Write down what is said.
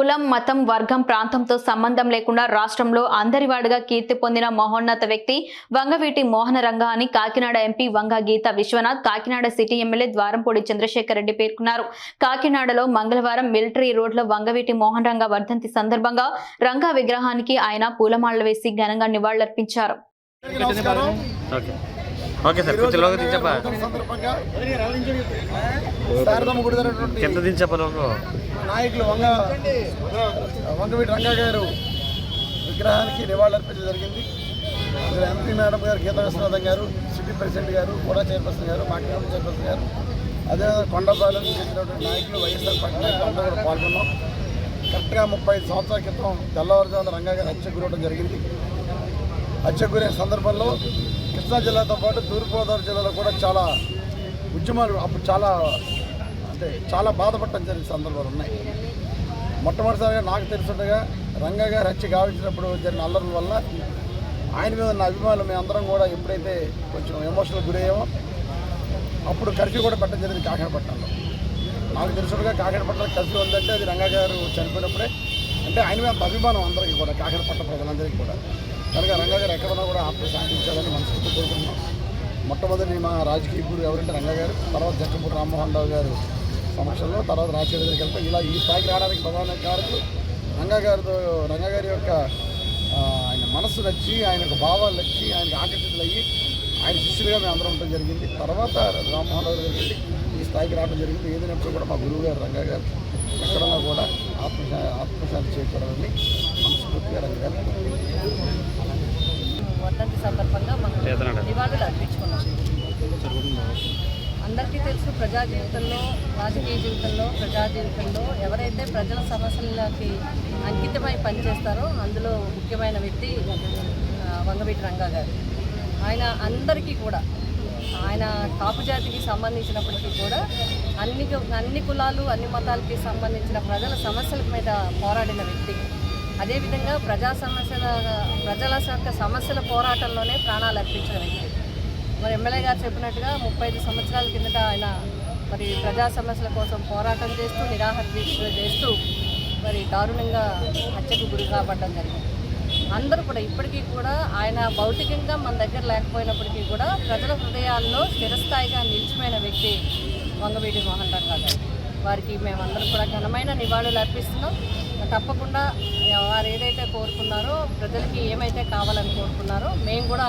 కులం మతం వర్గం ప్రాంతంతో సంబంధం లేకుండా రాష్ట్రంలో అందరివాడుగా కీర్తి పొందిన మహోన్నత వ్యక్తి వంగవీటి మోహన రంగ అని Kakinada MP Vanga Geetha Vishwanath Kakinada city MLA Dwarampudi Chandrasekhar Reddy పేర్కొన్నారు. కాకినాడలో మంగళవారం మిలిటరీ రోడ్లో వంగవీటి మోహన్ రంగ వర్ధంతి సందర్భంగా రంగా విగ్రహానికి ఆయన పూలమాలలు వేసి ఘనంగా నివాళులర్పించారు. ఓకే సార్ కొంచెం లోగా దించప్పా ఎంత గుడి దించప్పా లోగో నాయకులు వంగ వంగవీటి రంగా గారు విగ్రహానికి నివాళులర్పించడం జరిగింది. ఇక్కడ ఎంపీ మేడం గారు గీతా విశ్వనాథం గారు సిటీ ప్రెసిడెంట్ గారు కూడా చైర్పర్సన్ గారు మాట్లాడే చైర్పర్సన్ గారు. అదేవిధంగా కొండపాలెం చెందినటువంటి నాయకులు వైఎస్ఆర్ పార్టీ నాయకులు అందరూ కూడా పాల్గొన్నాం. కరెక్ట్గా ముప్పై సంవత్సరాల క్రితం తెల్లవారుజామున రంగా గారు హత్య గురవడం జరిగింది. హత్య గురైన సందర్భంలో కృష్ణా జిల్లాతో పాటు తూర్పుగోదావరి జిల్లాలో కూడా చాలా ఉద్యమాలు అప్పుడు చాలా అంటే చాలా బాధపడటం జరిగిన సందర్భాలు ఉన్నాయి. మొట్టమొదటిసారిగా నాకు తెలుసుండగా రంగా గారు హత్య గావించినప్పుడు జరిగిన అల్లర్ల వల్ల ఆయన మీద ఉన్న అభిమానులు అందరం కూడా ఎప్పుడైతే కొంచెం ఎమోషనల్ గురయ్యామో అప్పుడు కర్ఫ్యూ కూడా పెట్టడం జరిగింది కాకినాడపట్నంలో నాకు తెలుసుగా కాకినాడపట్నంలో కర్ఫ్యూ ఉందంటే అది రంగా గారు చనిపోయినప్పుడే. అంటే ఆయన మీద అంత అభిమానం అందరికీ కూడా కాకినాడపట్నం ప్రజలందరికీ కూడా. కనుక రంగా గారు ఎక్కడన్నా కూడా ఆత్మ శాంతించాలని మనసు మొట్టమొదటి మా రాజకీయ గురు ఎవరంటే రంగా గారు తర్వాత జక్కపూడి రామ్మోహన్ రావు గారు సమక్షంలో తర్వాత రాజశేఖర్ గారికి వెళ్తాం ఇలా ఈ స్థాయికి రావడానికి ప్రధాన కారకులు రంగా గారితో రంగా గారి యొక్క ఆయన మనస్సు నచ్చి ఆయన యొక్క భావాలు నచ్చి ఆయనకు ఆకర్షితులయ్యి ఆయన శిష్యులుగా మేము అందరం ఉండడం జరిగింది. తర్వాత రామ్మోహన్ రావు గారికి వెళ్ళి ఈ స్థాయికి రావడం జరిగింది. ఏదైనప్పుడు కూడా మా గురువు గారు రంగా గారు ఎక్కడన్నా కూడా ఆత్మశా ఆత్మశాంతి చేకూరాలని మనస్ఫూర్తిగా రంగా గారు వర్ధంతి సందర్భంగా మనం చేతనాడ. నివాళులు అర్పించుకున్నాం అందరికీ తెలుసు ప్రజా జీవితంలో రాజకీయ జీవితంలో ప్రజా జీవితంలో ఎవరైతే ప్రజల సమస్యలకి అంకితమై పనిచేస్తారో అందులో ముఖ్యమైన వ్యక్తి వంగవీటి రంగా గారు. ఆయన అందరికీ కూడా ఆయన కాపు జాతికి సంబంధించినప్పటికీ కూడా అన్ని అన్ని కులాలు అన్ని మతాలకి సంబంధించిన ప్రజల సమస్యల మీద పోరాడిన వ్యక్తి. అదేవిధంగా ప్రజా సమస్యల ప్రజల యొక్క సమస్యల పోరాటంలోనే ప్రాణాలు అర్పించిన వ్యక్తి. మరి ఎమ్మెల్యే గారు చెప్పినట్టుగా ముప్పై ఐదు సంవత్సరాల కిందట ఆయన మరి ప్రజా సమస్యల కోసం పోరాటం చేస్తూ నిరాహార దీక్షలు చేస్తూ మరి దారుణంగా హత్యకు గురి కాబడడం జరిగింది. అందరూ కూడా ఇప్పటికీ కూడా ఆయన భౌతికంగా మన దగ్గర లేకపోయినప్పటికీ కూడా ప్రజల హృదయాల్లో స్థిరస్థాయిగా నిలిచిపోయిన వ్యక్తి వంగవీటి మోహన్ రంగా గారు. వారికి మేమందరం కూడా ఘనమైన నివాళులు అర్పిస్తున్నాం. తప్పకుండా వారు ఏదైతే కోరుకున్నారో ప్రజలకి ఏమైతే కావాలని కోరుకున్నారో మేము కూడా